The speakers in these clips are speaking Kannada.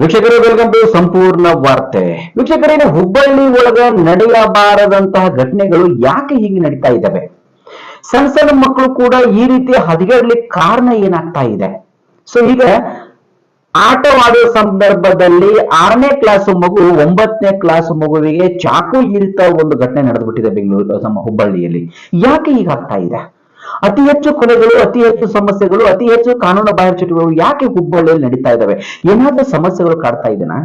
ವೀಕ್ಷಕರೇ ವೆಲ್ಕಮ್ ಟು ಸಂಪೂರ್ಣ ವಾರ್ತೆ. ವೀಕ್ಷಕರೇನು, ಹುಬ್ಬಳ್ಳಿ ಒಳಗ ನಡೆಯಬಾರದಂತಹ ಘಟನೆಗಳು ಯಾಕೆ ಹೀಗೆ ನಡೀತಾ ಇದ್ದಾವೆ ಸಣ್ಣ ಸಣ್ಣ ಮಕ್ಕಳು ಕೂಡ ಈ ರೀತಿ ಹದಗೆಡ್ಲಿಕ್ಕೆ ಕಾರಣ ಏನಾಗ್ತಾ ಇದೆ? ಸೊ ಈಗ ಆಟವಾಡುವ ಸಂದರ್ಭದಲ್ಲಿ ಆರನೇ ಕ್ಲಾಸ್ ಮಗು ಒಂಬತ್ತನೇ ಕ್ಲಾಸ್ ಮಗುವಿಗೆ ಚಾಕು ಇರಿತ ಒಂದು ಘಟನೆ ನಡೆದ್ಬಿಟ್ಟಿದೆ ಬೆಂಗಳೂರು, ನಮ್ಮ ಹುಬ್ಬಳ್ಳಿಯಲ್ಲಿ. ಯಾಕೆ ಹೀಗಾಗ್ತಾ ಇದೆ? ಅತಿ ಹೆಚ್ಚು ಕೊಲೆಗಳು ಅತಿ ಹೆಚ್ಚು ಸಮಸ್ಯೆಗಳು ಅತಿ ಹೆಚ್ಚು ಕಾನೂನು ಬಾಹಿರ ಚಟುವಟಿಕೆಗಳು ಯಾಕೆ ಹುಬ್ಬಳ್ಳಿಯಲ್ಲಿ ನಡೀತಾ ಇದ್ದಾವೆ ಏನಾದ್ರೂ ಸಮಸ್ಯೆಗಳು ಕಾಡ್ತಾ ಇದೆನಾ?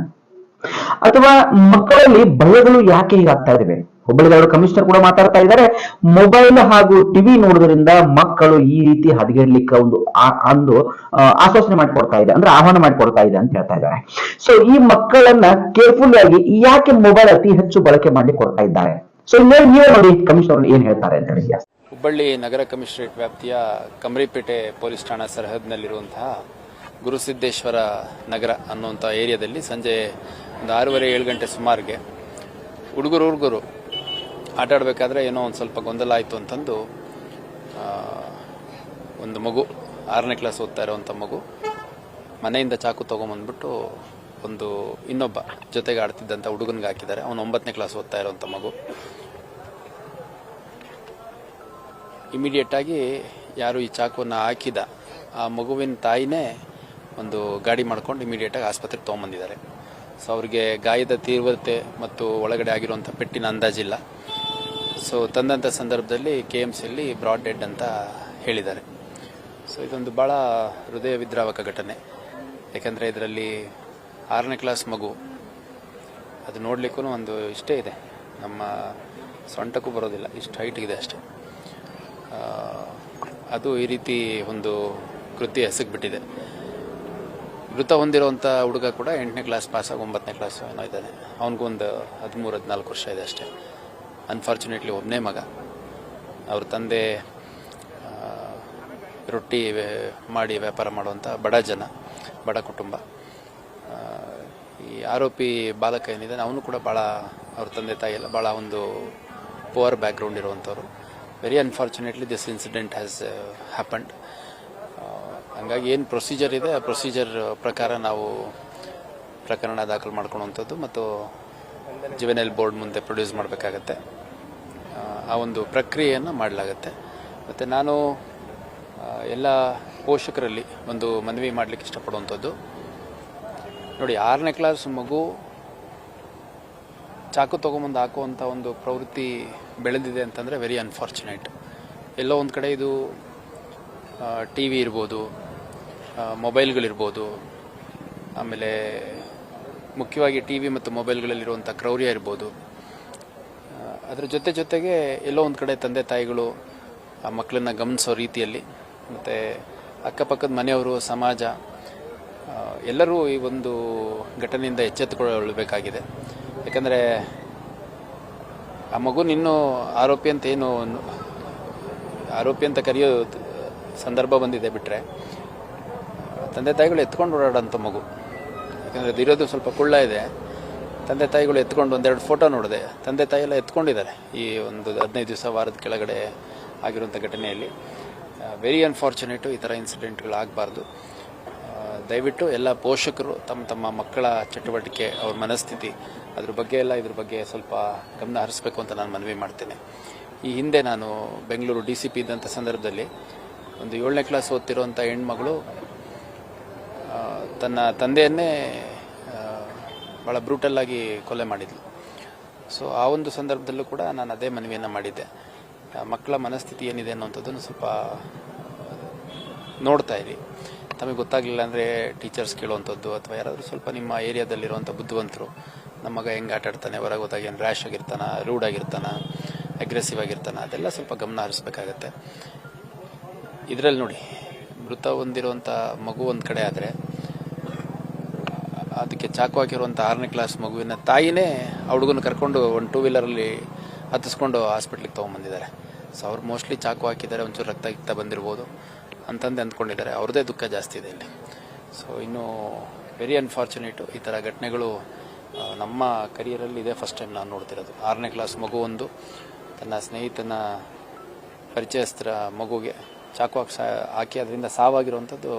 ಅಥವಾ ಮಕ್ಕಳಲ್ಲಿ ಭಯಗಳು ಯಾಕೆ ಹೀಗಾಗ್ತಾ ಇದಾವೆ? ಹುಬ್ಬಳ್ಳಿದವರು ಕಮಿಷನರ್ ಕೂಡ ಮಾತಾಡ್ತಾ ಇದ್ದಾರೆ. ಮೊಬೈಲ್ ಹಾಗೂ ಟಿವಿ ನೋಡೋದ್ರಿಂದ ಮಕ್ಕಳು ಈ ರೀತಿ ಹದಗೆಡ್ಲಿಕ್ಕೆ ಒಂದು ಆ, ಆಶ್ವಾಸನೆ ಮಾಡಿಕೊಡ್ತಾ ಇದೆ ಅಂದ್ರೆ ಆಹ್ವಾನ ಮಾಡಿಕೊಡ್ತಾ ಇದೆ ಅಂತ ಹೇಳ್ತಾ ಇದ್ದಾರೆ. ಸೊ ಈ ಮಕ್ಕಳನ್ನ ಕೇರ್ಫುಲ್ ಆಗಿ ಯಾಕೆ ಮೊಬೈಲ್ ಅತಿ ಹೆಚ್ಚು ಬಳಕೆ ಮಾಡಿ ಕೊಡ್ತಾ ಇದ್ದಾರೆ? ಸೊ ನೀವೇ ನೋಡಿ ಕಮಿಷನರ್ ಏನ್ ಹೇಳ್ತಾರೆ ಅಂತ ಹೇಳಿ. ಹುಬ್ಬಳ್ಳಿ ನಗರ ಕಮಿಷನರೇಟ್ ವ್ಯಾಪ್ತಿಯ ಕಮರಿಪೇಟೆ ಪೊಲೀಸ್ ಠಾಣಾ ಸರಹದ್ನಲ್ಲಿರುವಂತಹ ಗುರುಸಿದ್ದೇಶ್ವರ ನಗರ ಅನ್ನುವಂಥ ಏರಿಯಾದಲ್ಲಿ ಸಂಜೆ ಒಂದು ಆರೂವರೆ ಏಳು ಗಂಟೆ ಸುಮಾರಿಗೆ ಹುಡುಗರು ಹುಡುಗರು ಆಟ ಆಡಬೇಕಾದ್ರೆ ಏನೋ ಒಂದು ಸ್ವಲ್ಪ ಗೊಂದಲ ಆಯಿತು ಅಂತಂದು ಒಂದು ಮಗು ಆರನೇ ಕ್ಲಾಸ್ ಓದ್ತಾ ಇರೋವಂಥ ಮಗು ಮನೆಯಿಂದ ಚಾಕು ತೊಗೊಂಬಂದ್ಬಿಟ್ಟು ಒಂದು ಇನ್ನೊಬ್ಬ ಜೊತೆಗೆ ಆಡ್ತಿದ್ದಂಥ ಹುಡುಗನಿಗೆ ಹಾಕಿದ್ದಾರೆ. ಅವನು ಒಂಬತ್ತನೇ ಕ್ಲಾಸ್ ಓದ್ತಾ ಇರೋವಂಥ ಮಗು. ಇಮಿಡಿಯೇಟ್ ಆಗಿ ಯಾರು ಈ ಚಾಕುವನ್ನು ಹಾಕಿದ, ಆ ಮಗುವಿನ ತಾಯಿನೇ ಒಂದು ಗಾಡಿ ಮಾಡ್ಕೊಂಡು ಇಮಿಡಿಯೇಟ್ ಆಗಿ ಆಸ್ಪತ್ರೆಗೆ ತೊಗೊಂಬಂದಿದ್ದಾರೆ. ಸೊ ಅವ್ರಿಗೆ ಗಾಯದ ತೀವ್ರತೆ ಮತ್ತು ಒಳಗಡೆ ಆಗಿರುವಂಥ ಪೆಟ್ಟಿನ ಅಂದಾಜಿಲ್ಲ. ಸೊ ತಂದಂಥ ಸಂದರ್ಭದಲ್ಲಿ ಕೆ ಎಂ ಸಿಯಲ್ಲಿ ಬ್ರಾಡ್ ಡೆಡ್ ಅಂತ ಹೇಳಿದ್ದಾರೆ. ಸೊ ಇದೊಂದು ಭಾಳ ಹೃದಯ ವಿದ್ರಾವಕ ಘಟನೆ. ಯಾಕೆಂದರೆ ಇದರಲ್ಲಿ ಆರನೇ ಕ್ಲಾಸ್ ಮಗು, ಅದು ನೋಡಲಿಕ್ಕೂ ಒಂದು ಇಷ್ಟೇ ಇದೆ. ನಮ್ಮ ಸೊಂಟಕ್ಕೂ ಬರೋದಿಲ್ಲ, ಇಷ್ಟು ಹೈಟ್ ಇದೆ ಅಷ್ಟೇ. ಅದು ಈ ರೀತಿ ಒಂದು ಕೃತಿ ಹೆಸಗ್ಬಿಟ್ಟಿದೆ ಮೃತ ಹೊಂದಿರುವಂಥ ಹುಡುಗ ಕೂಡ ಎಂಟನೇ ಕ್ಲಾಸ್ ಪಾಸ್ ಆಗಿ ಒಂಬತ್ತನೇ ಕ್ಲಾಸ್ ಏನೋ ಇದ್ದಾನೆ. ಅವನಿಗೂ ಒಂದು ಹದಿಮೂರು, ಹದಿನಾಲ್ಕು ವರ್ಷ ಇದೆ ಅಷ್ಟೇ. ಅನ್ಫಾರ್ಚುನೇಟ್ಲಿ ಒಬ್ಬನೇ ಮಗ. ಅವ್ರ ತಂದೆ ರೊಟ್ಟಿ ಮಾಡಿ ವ್ಯಾಪಾರ ಮಾಡುವಂಥ ಬಡ ಜನ, ಬಡ ಕುಟುಂಬ. ಈ ಆರೋಪಿ ಬಾಲಕ ಏನಿದ್ದಾನೆ, ಅವನು ಕೂಡ ಭಾಳ ಅವ್ರ ತಂದೆ ತಾಯಿ ಎಲ್ಲ ಭಾಳ ಒಂದು poor background ಇರುವಂಥವ್ರು very unfortunately this incident has happened ಹಂಗಾಗಿ ಏನು ಪ್ರೊಸೀಜರ್ ಇದೆ, ಆ ಪ್ರೊಸೀಜರ್ ಪ್ರಕಾರ ನಾವು ಪ್ರಕರಣ ದಾಖಲು ಮಾಡ್ಕೊಳ್ಳುವಂಥದ್ದು ಮತ್ತು ಜಿವೆನಲ್ ಬೋರ್ಡ್ ಮುಂದೆ ಪ್ರೊಡ್ಯೂಸ್ ಮಾಡಬೇಕಾಗತ್ತೆ. ಆ ಒಂದು ಪ್ರಕ್ರಿಯೆಯನ್ನು ಮಾಡಲಾಗತ್ತೆ. ಮತ್ತು ನಾನು ಎಲ್ಲ ಪೋಷಕರಲ್ಲಿ ಒಂದು ಮನವಿ ಮಾಡಲಿಕ್ಕೆ ಇಷ್ಟಪಡುವಂಥದ್ದು. ನೋಡಿ, ಆರನೇ ಕ್ಲಾಸ್ ಮಗು ಚಾಕು ತೊಗೊಂಬಂದು ಹಾಕುವಂಥ ಒಂದು ಪ್ರವೃತ್ತಿ ಬೆಳೆದಿದೆ ಅಂತಂದರೆ ವೆರಿ ಅನ್ಫಾರ್ಚುನೇಟ್ ಎಲ್ಲೋ ಒಂದು ಕಡೆ ಇದು ಟಿ ವಿ ಇರ್ಬೋದು ಮೊಬೈಲ್ಗಳಿರ್ಬೋದು ಆಮೇಲೆ ಮುಖ್ಯವಾಗಿ ಟಿ ವಿ ಮತ್ತು ಮೊಬೈಲ್ಗಳಲ್ಲಿರುವಂಥ ಕ್ರೌರ್ಯ ಇರ್ಬೋದು. ಅದರ ಜೊತೆ ಜೊತೆಗೆ ಎಲ್ಲೋ ಒಂದು ಕಡೆ ತಂದೆ ತಾಯಿಗಳು, ಆ, ಮಕ್ಕಳನ್ನ ಗಮನಿಸೋ ರೀತಿಯಲ್ಲಿ, ಮತ್ತು ಅಕ್ಕಪಕ್ಕದ ಮನೆಯವರು, ಸಮಾಜ ಎಲ್ಲರೂ ಈ ಒಂದು ಘಟನೆಯಿಂದ ಎಚ್ಚೆತ್ತುಕೊಳ್ಳಬೇಕಾಗಿದೆ. ಯಾಕಂದರೆ ಆ ಮಗು ಇನ್ನೂ ಆರೋಪಿ ಅಂತ ಏನು ಆರೋಪಿ ಅಂತ ಕರೆಯೋ ಸಂದರ್ಭ ಬಂದಿದೆ ಬಿಟ್ಟರೆ ತಂದೆ ತಾಯಿಗಳು ಎತ್ಕೊಂಡು ಓಡಾಡೋಂಥ ಮಗು. ಯಾಕಂದರೆ ಅದಿರೋದು ಸ್ವಲ್ಪ ಕುಳ್ಳ ಇದೆ. ತಂದೆ ತಾಯಿಗಳು ಎತ್ಕೊಂಡು ಒಂದೆರಡು ಫೋಟೋ ನೋಡಿದೆ. ತಂದೆ ತಾಯಿ ಎಲ್ಲ ಎತ್ಕೊಂಡಿದ್ದಾರೆ ಈ ಒಂದು ಹದಿನೈದು ದಿವಸ ವಾರದ ಕೆಳಗಡೆ ಆಗಿರುವಂಥ ಘಟನೆಯಲ್ಲಿ. ವೆರಿ ಅನ್ಫಾರ್ಚುನೇಟು ಈ ಥರ ಇನ್ಸಿಡೆಂಟ್ಗಳು ಆಗಬಾರ್ದು ದಯವಿಟ್ಟು ಎಲ್ಲ ಪೋಷಕರು, ತಮ್ಮ ತಮ್ಮ ಮಕ್ಕಳ ಚಟುವಟಿಕೆ, ಅವ್ರ ಮನಸ್ಥಿತಿ, ಅದ್ರ ಬಗ್ಗೆ ಎಲ್ಲ ಇದ್ರ ಬಗ್ಗೆ ಸ್ವಲ್ಪ ಗಮನ ಹರಿಸಬೇಕು ಅಂತ ನಾನು ಮನವಿ ಮಾಡ್ತೇನೆ. ಈ ಹಿಂದೆ ನಾನು ಬೆಂಗಳೂರು ಡಿ ಸಿ ಪಿ ಇದ್ದಂಥ ಸಂದರ್ಭದಲ್ಲಿ ಒಂದು ಏಳನೇ ಕ್ಲಾಸ್ ಓದ್ತಿರುವಂಥ ಹೆಣ್ಮಗಳು ತನ್ನ ತಂದೆಯನ್ನೇ ಭಾಳ ಬ್ರೂಟಲ್ಲಾಗಿ ಕೊಲೆ ಮಾಡಿದ್ಲು. ಸೊ ಆ ಒಂದು ಸಂದರ್ಭದಲ್ಲೂ ಕೂಡ ನಾನು ಅದೇ ಮನವಿಯನ್ನು ಮಾಡಿದ್ದೆ. ಮಕ್ಕಳ ಮನಸ್ಥಿತಿ ಏನಿದೆ ಅನ್ನೋಂಥದ್ದನ್ನು ಸ್ವಲ್ಪ ನೋಡ್ತಾ ಇರಿ ತಮಗೆ ಗೊತ್ತಾಗಲಿಲ್ಲ ಅಂದರೆ ಟೀಚರ್ಸ್ ಕೇಳುವಂಥದ್ದು ಅಥವಾ ಯಾರಾದರೂ ಸ್ವಲ್ಪ ನಿಮ್ಮ ಏರಿಯಾದಲ್ಲಿರುವಂಥ ಬುದ್ಧಿವಂತರು ನಮ್ಮ ಮಗ ಹೆಂಗೆ ಆಟ ಆಡ್ತಾನೆ, ಹೊರಗೆ ಏನು ರ್ಯಾಶ್ ಆಗಿರ್ತಾನ ರೂಡ್ ಆಗಿರ್ತಾನ ಅಗ್ರೆಸಿವ್ ಆಗಿರ್ತಾನ, ಅದೆಲ್ಲ ಸ್ವಲ್ಪ ಗಮನ ಹರಿಸ್ಬೇಕಾಗತ್ತೆ. ಇದರಲ್ಲಿ ನೋಡಿ, ಮೃತ ಹೊಂದಿರುವಂಥ ಮಗು ಒಂದು ಕಡೆ ಆದರೆ, ಅದಕ್ಕೆ ಚಾಕು ಹಾಕಿರುವಂಥ ಆರನೇ ಕ್ಲಾಸ್ ಮಗುವಿನ ತಾಯಿನೇ ಆ ಹುಡುಗನ ಕರ್ಕೊಂಡು ಒಂದು ಟೂ ವೀಲರಲ್ಲಿ ಹತ್ತಿಸ್ಕೊಂಡು ಹಾಸ್ಪಿಟ್ಲಿಗೆ ತೊಗೊಂಬಂದಿದ್ದಾರೆ. ಸೊ ಅವ್ರು ಮೋಸ್ಟ್ಲಿ ಚಾಕು ಹಾಕಿದ್ದಾರೆ, ಒಂಚೂರು ರಕ್ತ ಗಿಕ್ತ ಬಂದಿರ್ಬೋದು. ಅಂತಂದು ಅಂದ್ಕೊಂಡಿದ್ದಾರೆ. ಅವ್ರದ್ದೇ ದುಃಖ ಜಾಸ್ತಿ ಇದೆ ಇಲ್ಲಿ. ಸೊ ಇನ್ನು ವೆರಿ ಅನ್ಫಾರ್ಚುನೇಟು ಈ ಥರ ಘಟನೆಗಳು ನಮ್ಮ ಕರಿಯರಲ್ಲಿ ಇದೇ ಫಸ್ಟ್ ಟೈಮ್ ನಾನು ನೋಡ್ತಿರೋದು. ಆರನೇ ಕ್ಲಾಸ್ ಮಗುವೊಂದು ತನ್ನ ಸ್ನೇಹಿತನ ಪರಿಚಯಸ್ತ್ರ ಮಗುಗೆ ಚಾಕು ಹಾಕಿ ಹಾಕಿ ಅದರಿಂದ ಸಾವಾಗಿರುವಂಥದ್ದು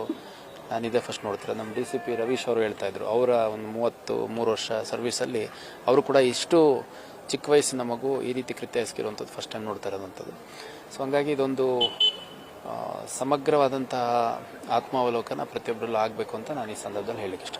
ನಾನು ಇದೇ ಫಸ್ಟ್ ನೋಡ್ತಿರೋದು. ನಮ್ಮ ಡಿ ಸಿ ಪಿ ರವೀಶ್ ಅವರು ಹೇಳ್ತಾಯಿದ್ರು ಅವರ ಒಂದು ಮೂವತ್ತು, ಮೂರು ವರ್ಷ ಸರ್ವೀಸಲ್ಲಿ ಅವರು ಕೂಡ ಇಷ್ಟು ಚಿಕ್ಕ ವಯಸ್ಸಿನ ಮಗು ಈ ರೀತಿ ಕೃತ್ಯ ಫಸ್ಟ್ ಟೈಮ್ ನೋಡ್ತಾ ಇರೋದಂಥದ್ದು ಸೊ ಹಂಗಾಗಿ ಇದೊಂದು ಸಮಗ್ರವಾದಂತಹ ಆತ್ಮಾವಲೋಕನ ಪ್ರತಿಯೊಬ್ಬರಲ್ಲೂ ಆಗಬೇಕು ಅಂತ ನಾನು ಈ ಸಂದರ್ಭದಲ್ಲಿ ಹೇಳಲಿಕ್ಕೆ ಇಷ್ಟ